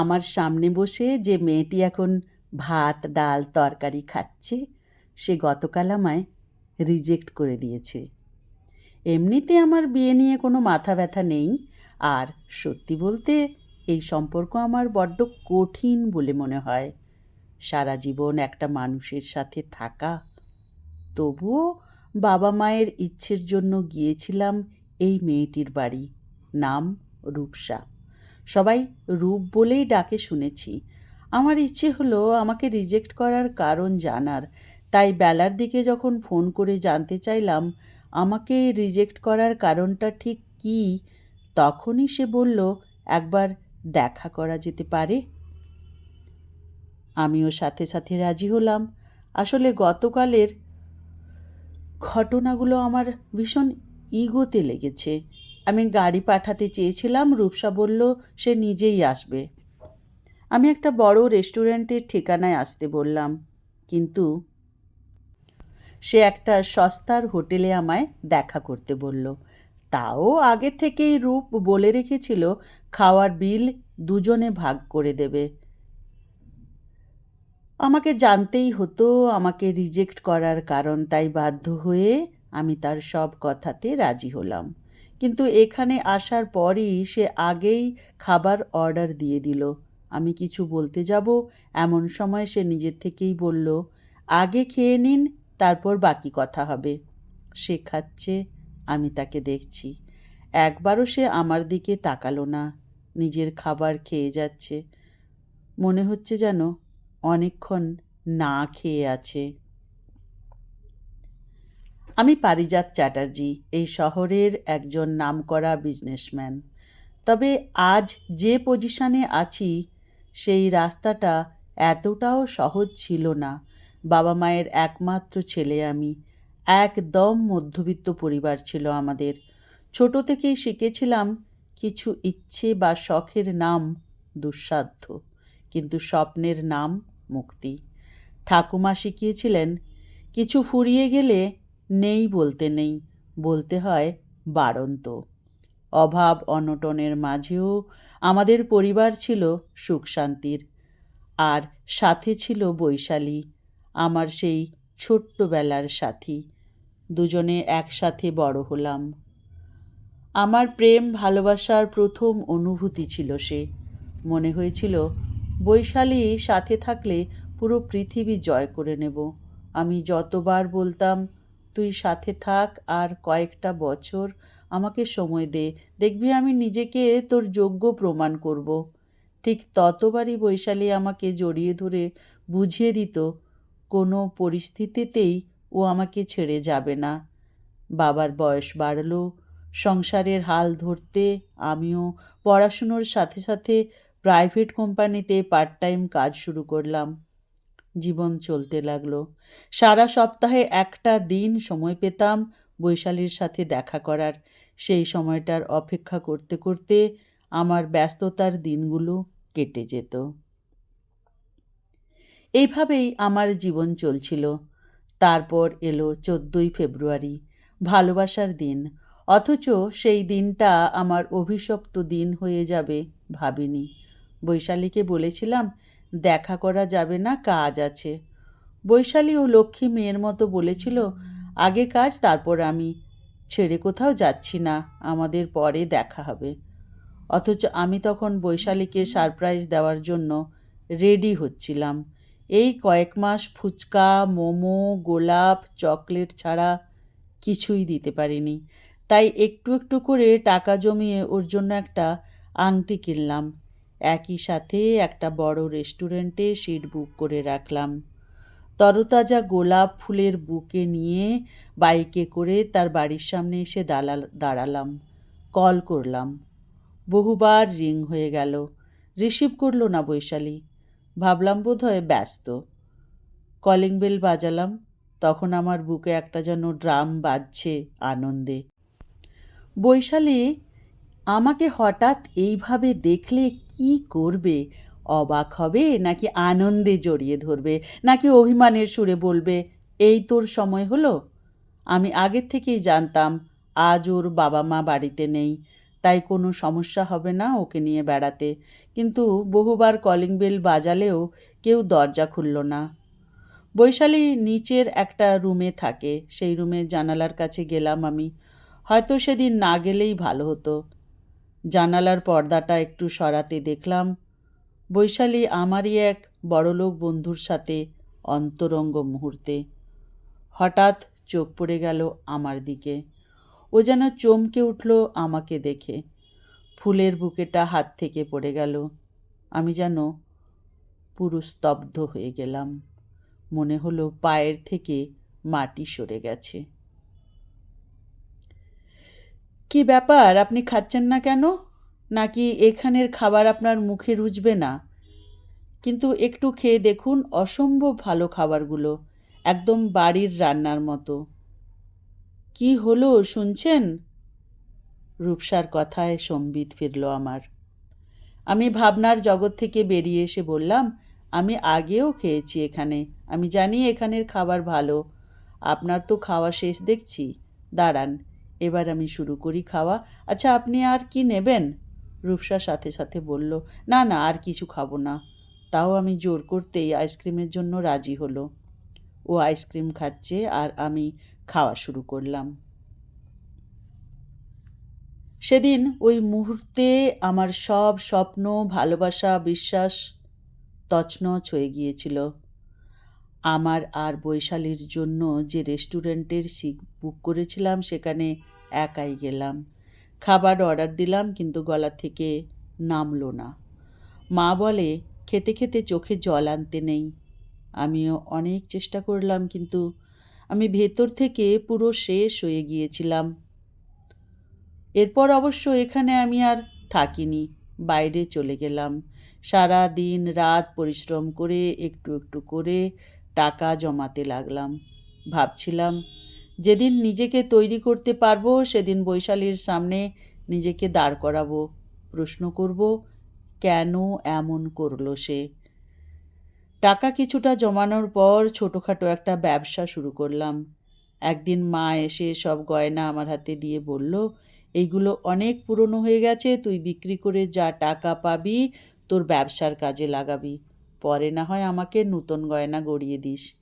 আমার সামনে বসে যে মেয়েটি এখন ভাত, ডাল, তরকারি খাচ্ছে, সে গতকাল আমায় রিজেক্ট করে দিয়েছে। এমনিতে আমার বিয়ে নিয়ে কোনো মাথা ব্যথা নেই, আর সত্যি বলতে এই সম্পর্ক আমার বড্ড কঠিন বলে মনে হয়। সারা জীবন একটা মানুষের সাথে থাকা, তবুও বাবা মায়ের ইচ্ছের জন্য গিয়েছিলাম এই মেয়েটির বাড়ি, নাম রূপসা। সবাই রূপ বলেই ডাকে শুনেছি। আমার ইচ্ছে হলো আমাকে রিজেক্ট করার কারণ জানার। তাই বেলার দিকে যখন ফোন করে জানতে চাইলাম, আমাকে রিজেক্ট করার কারণটা ঠিক কী? তখনই সে বলল, একবার দেখা করা যেতে পারে। আমিও সাথে সাথে রাজি হলাম। আসলে গতকালের ঘটনাগুলো আমার ভীষণ ইগোতে লেগেছে। আমি গাড়ি পাঠাতে চেয়েছিলাম, রূপসা বলল, সে নিজেই আসবে। আমি একটা বড় রেস্টুরেন্টের ঠিকানায় আসতে বললাম, কিন্তু সে একটা সস্তার হোটেলে আমায় দেখা করতে বলল। তাও আগে থেকেই রূপ বলে রেখেছিল, খাওয়ার বিল দুজনে ভাগ করে দেবে। আমাকে জানতেই হতো, আমাকে রিজেক্ট করার কারণ, তাই বাধ্য হয়ে আমি তার সব কথাতে রাজি হলাম। কিন্তু এখানে আসার পরই সে আগেই খাবার অর্ডার দিয়ে দিল। আমি কিছু বলতে যাব? এমন সময় সে নিজের থেকেই বলল, আগে খেয়ে নিন, তারপর বাকি কথা হবে। সে খাচ্ছে, আমি তাকে দেখছি। একবারও সে আমার দিকে তাকালো না। নিজের খাবার খেয়ে যাচ্ছে। মনে হচ্ছে যেন অনেকক্ষণ না খেয়ে আছে। আমি পারিজাত চ্যাটার্জি, এই শহরের একজন নামকরা বিজনেসম্যান তবে আজ যে পজিশনে আছি, সেই রাস্তাটা এতটাও সহজ ছিল না। বাবা মায়ের একমাত্র ছেলে আমি। একদম মধ্যবিত্ত পরিবার ছিল আমাদের। ছোট থেকেই শিখেছিলাম কিছু ইচ্ছে বা শখের নাম দুঃসাধ্য, কিন্তু স্বপ্নের নাম মুক্তি। ঠাকুমা শিখিয়েছিলেন, কিছু ফুরিয়ে গেলে নেই বলতে নেই, বলতে হয় বাড়ন্ত। অভাব অনটনের মাঝেও আমাদের পরিবার ছিল সুখ শান্তির আর সাথে ছিল বৈশালী, আমার সেই ছোট্টবেলার সাথী। দুজনে একসাথে বড় হলাম। আমার প্রেম, ভালোবাসার প্রথম অনুভূতি ছিল সে। মনে হয়েছিল, বৈশালী সাথে থাকলে পুরো পৃথিবী জয় করে নেব। আমি যতবার বলতাম তুই সাথে থাক আর কয়েকটা বছর আমাকে সময় দে। দেখবি আমি নিজেকে তোর যোগ্য প্রমাণ করব। ঠিক ততবারই বৈশালী আমাকে জড়িয়ে ধরে বুঝিয়ে দিত, কোনো পরিস্থিতিতেই ও আমাকে ছেড়ে যাবে না। বাবার বয়স বাড়ল, সংসারের হাল ধরতে আমিও পড়াশুনোর সাথে সাথে প্রাইভেট কোম্পানিতে পার্ট টাইম কাজ শুরু করলাম। জীবন চলতে লাগল। সারা সপ্তাহে একটা দিন সময় পেতাম বৈশালীর সাথে দেখা করার। সেই সময়টার অপেক্ষা করতে করতে আমার ব্যস্ততার দিনগুলো কেটে যেত। এইভাবেই আমার জীবন চলছিল। তারপর এলো চোদ্দোই ফেব্রুয়ারি, ভালোবাসার দিন। অথচ সেই দিনটা আমার অভিশপ্ত দিন হয়ে যাবে ভাবিনি। বৈশালীকে বলেছিলাম দেখা করা যাবে না, কাজ আছে। বৈশালী ও লক্ষ্মী মেয়ের মতো বলেছিল, আগে কাজ, তারপর আমি। ছেড়ে কোথাও যাচ্ছি না, আমাদের পরে দেখা হবে। অথচ আমি তখন বৈশালীকে সারপ্রাইজ দেওয়ার জন্য রেডি হচ্ছিলাম। এই কয়েক মাস ফুচকা, মোমো, গোলাপ, চকলেট ছাড়া কিছুই দিতে পারিনি। তাই একটু একটু করে টাকা জমিয়ে ওর জন্য একটা আংটি কিনলাম। একই সাথে একটা বড় রেস্টুরেন্টে সিট বুক করে রাখলাম। তরতাজা গোলাপ ফুলের বুকে নিয়ে বাইকে করে তার বাড়ির সামনে এসে দালাল, দাঁড়ালাম, কল করলাম। বহুবার রিং হয়ে গেল। রিসিভ করল না বৈশালী। ভাবলাম বোধ হয় ব্যস্ত। কলিং বেল বাজালাম। তখন আমার বুকে একটা যেন ড্রাম বাজছে আনন্দে। বৈশালী আমাকে হঠাৎ এইভাবে দেখলে কি করবে? অবাক হবে, নাকি আনন্দে জড়িয়ে ধরবে, নাকি অভিমানের সুরে বলবে, এই তোর সময় হলো? আমি আগের থেকেই জানতাম, আজ ওর বাবা মা বাড়িতে নেই, তাই কোনো সমস্যা হবে না ওকে নিয়ে বেড়াতে। কিন্তু বহুবার কলিং বেল বাজালেও কেউ দরজা খুলল না। বৈশালী নিচের একটা রুমে থাকে, সেই রুমে জানালার কাছে গেলাম আমি। হয়তো সেদিন না গেলেই ভালো হতো। জানালার পর্দাটা একটু সরাতে দেখলাম। বৈশালী আমারই এক বড়লোক বন্ধুর সাথে অন্তরঙ্গ মুহূর্তে। হঠাৎ চোখ পড়ে গেল আমার দিকে। ও যেন চমকে উঠল আমাকে দেখে। ফুলের বুকেটা হাত থেকে পড়ে গেল। আমি যেন পুরো স্তব্ধ হয়ে গেলাম। মনে হলো পায়ের থেকে মাটি সরে গেছে। কি ব্যাপার? আপনি খাচ্ছেন না কেন? নাকি এখানের খাবার আপনার মুখে রুজবে না? কিন্তু একটু খেয়ে দেখুন অসম্ভব ভালো খাবারগুলো, একদম বাড়ির রান্নার মতো। কি হলো শুনছেন? রূপসার কথায় সম্বিত ফিরল আমার। আমি ভাবনার জগৎ থেকে বেরিয়ে এসে বললাম, আমি আগেও খেয়েছি এখানে, আমি জানি এখানের খাবার ভালো। আপনার তো খাওয়া শেষ দেখছি। দাঁড়ান এবার আমি শুরু করি খাওয়া। আচ্ছা আপনি আর কি নেবেন? রূপসা সাথে সাথে বলল, না না, আর কিছু খাব না। তাও আমি জোর করতেই আইসক্রিমের জন্য রাজি হলো। ও আইসক্রিম খাচ্ছে আর আমি খাওয়া শুরু করলাম। সেদিন ওই মুহূর্তে আমার সব স্বপ্ন, ভালোবাসা, বিশ্বাস তছনছ হয়ে গিয়েছিল। আমার আর বৈশালীর জন্য যে রেস্টুরেন্টের সিট বুক করেছিলাম, সেখানে একাই গেলাম। খাবার অর্ডার দিলাম, কিন্তু গলা থেকে নামলো না। মা বলে, খেতে খেতে চোখে জল আনতে নেই। আমিও অনেক চেষ্টা করলাম, কিন্তু আমি ভেতর থেকে পুরো শেষ হয়ে গিয়েছিলাম। এরপর অবশ্য এখানে আমি আর থাকিনি, বাইরে চলে গেলাম। সারা দিন রাত পরিশ্রম করে, একটু একটু করে টাকা জমাতে লাগলাম। ভাবছিলাম, যেদিন নিজেকে তৈরি করতে পারব, সেদিন বৈশালীর সামনে নিজেকে দাঁড় করাবো। প্রশ্ন করব, কেন এমন করল সে? টাকা কিছুটা জমানোর পর ছোটোখাটো একটা ব্যবসা শুরু করলাম। একদিন মা এসে সব গয়না আমার হাতে দিয়ে বলল, এইগুলো অনেক পুরনো হয়ে গেছে, তুই বিক্রি করে যা টাকা পাবি, তোর ব্যবসার কাজে লাগাবি। পরে না হয় আমাকে নূতন গয়না গড়িয়ে দিস।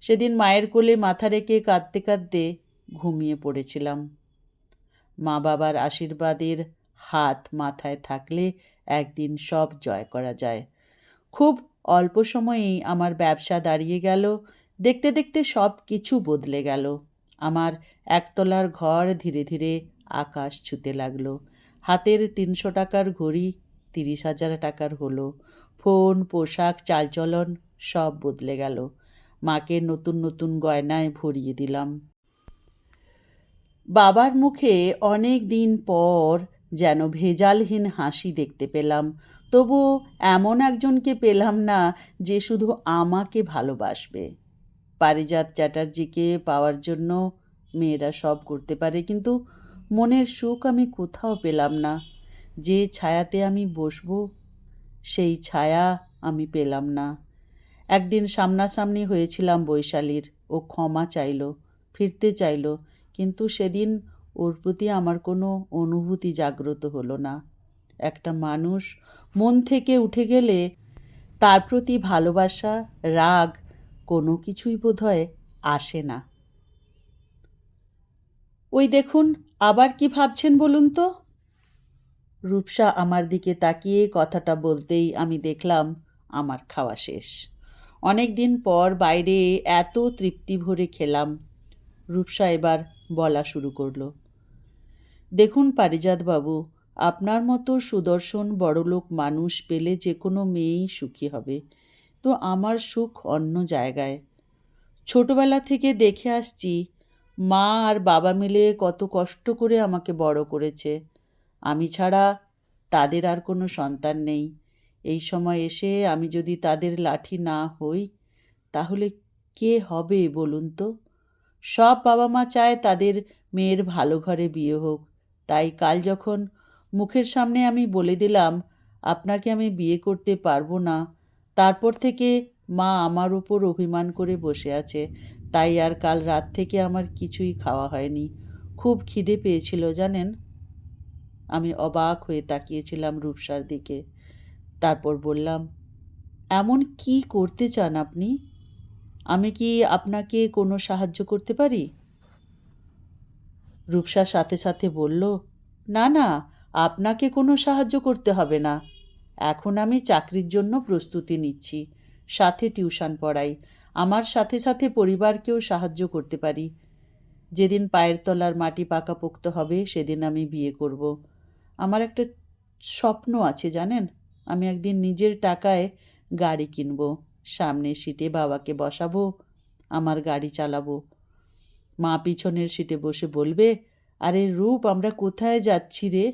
সেদিন মায়ের কোলে মাথা রেখে কাঁদতে কাঁদতে ঘুমিয়ে পড়েছিলাম। মা বাবার আশীর্বাদের হাত মাথায় থাকলে একদিন সব জয় করা যায়। খুব অল্প সময়েই আমার ব্যবসা দাঁড়িয়ে গেল। দেখতে দেখতে সব কিছু বদলে গেল। আমার একতলার ঘর ধীরে ধীরে আকাশ ছুতে লাগল। হাতের তিনশো টাকার ঘড়ি তিরিশ হাজার টাকার হলো। ফোন পোশাক, চালচলন সব বদলে গেল। মাকে নতুন নতুন গয়নায় ভরিয়ে দিলাম। বাবার মুখে অনেক দিন পর যেন ভেজালহীন হাসি দেখতে পেলাম। তবু এমন একজনকে পেলাম না যে শুধু আমাকে ভালোবাসবে। পারিজাত চ্যাটার্জিকে পাওয়ার জন্য মেয়েরা সব করতে পারে, কিন্তু মনের সুখ আমি কোথাও পেলাম না। যে ছায়াতে আমি বসবো সেই ছায়া আমি পেলাম না। একদিন সামনাসামনি হয়েছিলাম বৈশালীর, ও ক্ষমা চাইল, ফিরতে চাইল, কিন্তু সেদিন ওর প্রতি আমার কোনো অনুভূতি জাগ্রত হলো না। একটা মানুষ মন থেকে উঠে গেলে তার প্রতি ভালোবাসা, রাগ কোনো কিছুই বোধহয় আসে না। ওই দেখুন, আবার কি ভাবছেন বলুন তো? রূপসা আমার দিকে তাকিয়ে কথাটা বলতেই আমি দেখলাম আমার খাওয়া শেষ। অনেক দিন পর বাইরে এত তৃপ্তি ভরে খেলাম। রূপসা এবার বলা শুরু করল। দেখুন পারিজাতবাবু, আপনার মতো সুদর্শন বড়লোক মানুষ পেলে যে কোনো মেয়েই সুখী হবে। তো আমার সুখ অন্য জায়গায়। ছোটবেলা থেকে দেখে আসছি, মা আর বাবা মিলে কত কষ্ট করে আমাকে বড় করেছে। আমি ছাড়া তাদের আর কোনো সন্তান নেই। এই সময় এসে আমি যদি তাদের লাঠি না হই, তাহলে কে হবে বলুন তো? সব বাবা মা চায় তাদের মেয়ের ভালো ঘরে বিয়ে হোক। তাই কাল যখন মুখের সামনে আমি বলে দিলাম, আপনাকে আমি বিয়ে করতে পারব না। তারপর থেকে মা আমার উপর অভিমান করে বসে আছে। তাই আর কাল রাত থেকে আমার কিছুই খাওয়া হয়নি। খুব খিদে পেয়েছিল, জানেন? আমি অবাক হয়ে তাকিয়েছিলাম রূপসার দিকে। তারপর বললাম, এমন কি করতে চান আপনি? আমি কি আপনাকে কোনো সাহায্য করতে পারি? রূপসার সাথে সাথে বলল, না না, আপনাকে কোনো সাহায্য করতে হবে না। এখন আমি চাকরির জন্য প্রস্তুতি নিচ্ছি, সাথে টিউশন পড়াই, আমার সাথে সাথে পরিবারকেও সাহায্য করতে পারি। যেদিন পায়ের তলার মাটি পাকাপোক্ত হবে, সেদিন আমি বিয়ে করব। আমার একটা স্বপ্ন আছে জানেন? আমি একদিন নিজের টাকায় গাড়ি কিনব সামনের সিটে বাবাকে বসাবো, আমার গাড়ি চালাবো। মা পিছনের সিটে বসে বলবে, আরে রূপ, আমরা কোথায় যাচ্ছি রে?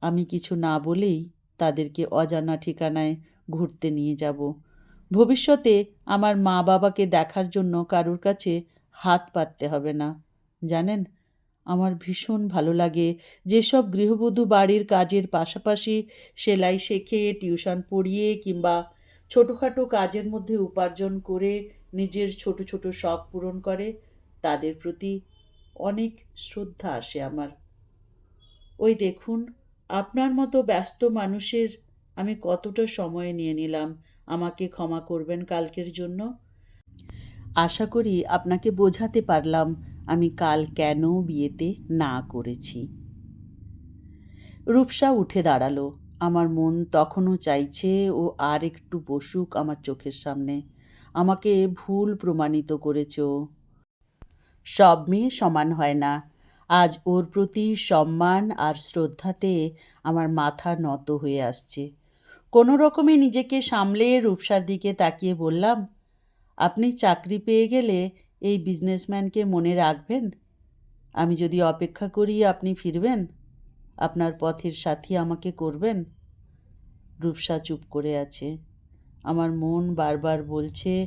আমি কিছু না বলেই তাদেরকে অজানা ঠিকানায় ঘুরতে নিয়ে যাব। ভবিষ্যতে আমার মা বাবাকে দেখার জন্য কারোর কাছে হাত পাততে হবে না, জানেন? আমার ভীষণ ভালো লাগে। যেসব গৃহবধূ বাড়ির কাজের পাশাপাশি সেলাই শেখে, টিউশন পড়িয়ে কিংবা ছোটোখাটো কাজের মধ্যে উপার্জন করে নিজের ছোট ছোট শখ পূরণ করে, তাদের প্রতি অনেক শ্রদ্ধা আসে আমার। ওই দেখুন, আপনার মতো ব্যস্ত মানুষের আমি কতটা সময় নিয়ে নিলাম, আমাকে ক্ষমা করবেন কালকের জন্য? আশা করি আপনাকে বোঝাতে পারলাম আমি কাল কেন বিয়েতে না করেছি। রূপসা উঠে দাঁড়াল। আমার মন তখনও চাইছে ও আর একটু বসুক আমার চোখের সামনে। আমাকে ভুল প্রমাণিত করেছ। সব মেয়ে সমান হয় না। আজ ওর প্রতি সম্মান আর শ্রদ্ধাতে আমার মাথা নত হয়ে আসছে। কোনো রকমে নিজেকে সামলে রূপসার দিকে তাকিয়ে বললাম আপনি চাকরি পেয়ে গেলে এই বিজনেসম্যানকে মনে রাখবেন? আমি যদি অপেক্ষা করি আপনি ফিরবেন? আপনার পথের সাথী আমাকে করবেন? রূপসা চুপ করে আছে। আমার মন বারবার বলছে,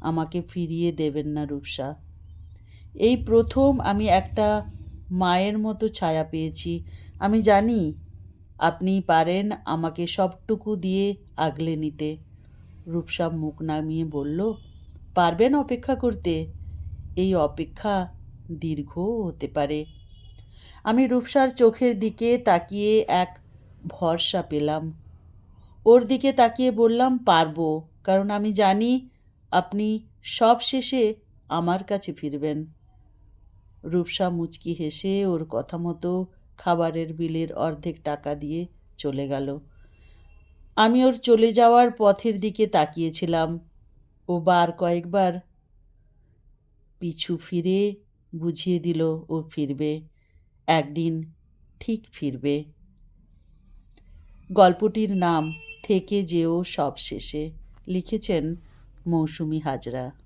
আমাকে ফিরিয়ে দেবেন না রূপসা। এই প্রথম আমি একটা মায়ের মতো ছায়া পেয়েছি। আমি জানি আপনি পারেন আমাকে সবটুকু দিয়ে আগলে নিতে। রূপসা মুখ নামিয়ে বলল পারবেন অপেক্ষা করতে? এই অপেক্ষা দীর্ঘ হতে পারে। আমি রূপসার চোখের দিকে তাকিয়ে এক ভরসা পেলাম। ওর দিকে তাকিয়ে বললাম, পারব, কারণ আমি জানি আপনি সব শেষে আমার কাছে ফিরবেন। রূপসা মুচকি হেসে ওর কথা মতো খাবারের বিলের অর্ধেক টাকা দিয়ে চলে গেল। আমি ওর চলে যাওয়ার পথের দিকে তাকিয়েছিলাম। ও বার কয়েকবার। পিছু ফিরে বুঝিয়ে দিল ও ফিরবে। একদিন ঠিক ফিরবে। গল্পটির নাম থেকে যেও সব শেষে। লিখেছেন মৌসুমি হাজরা।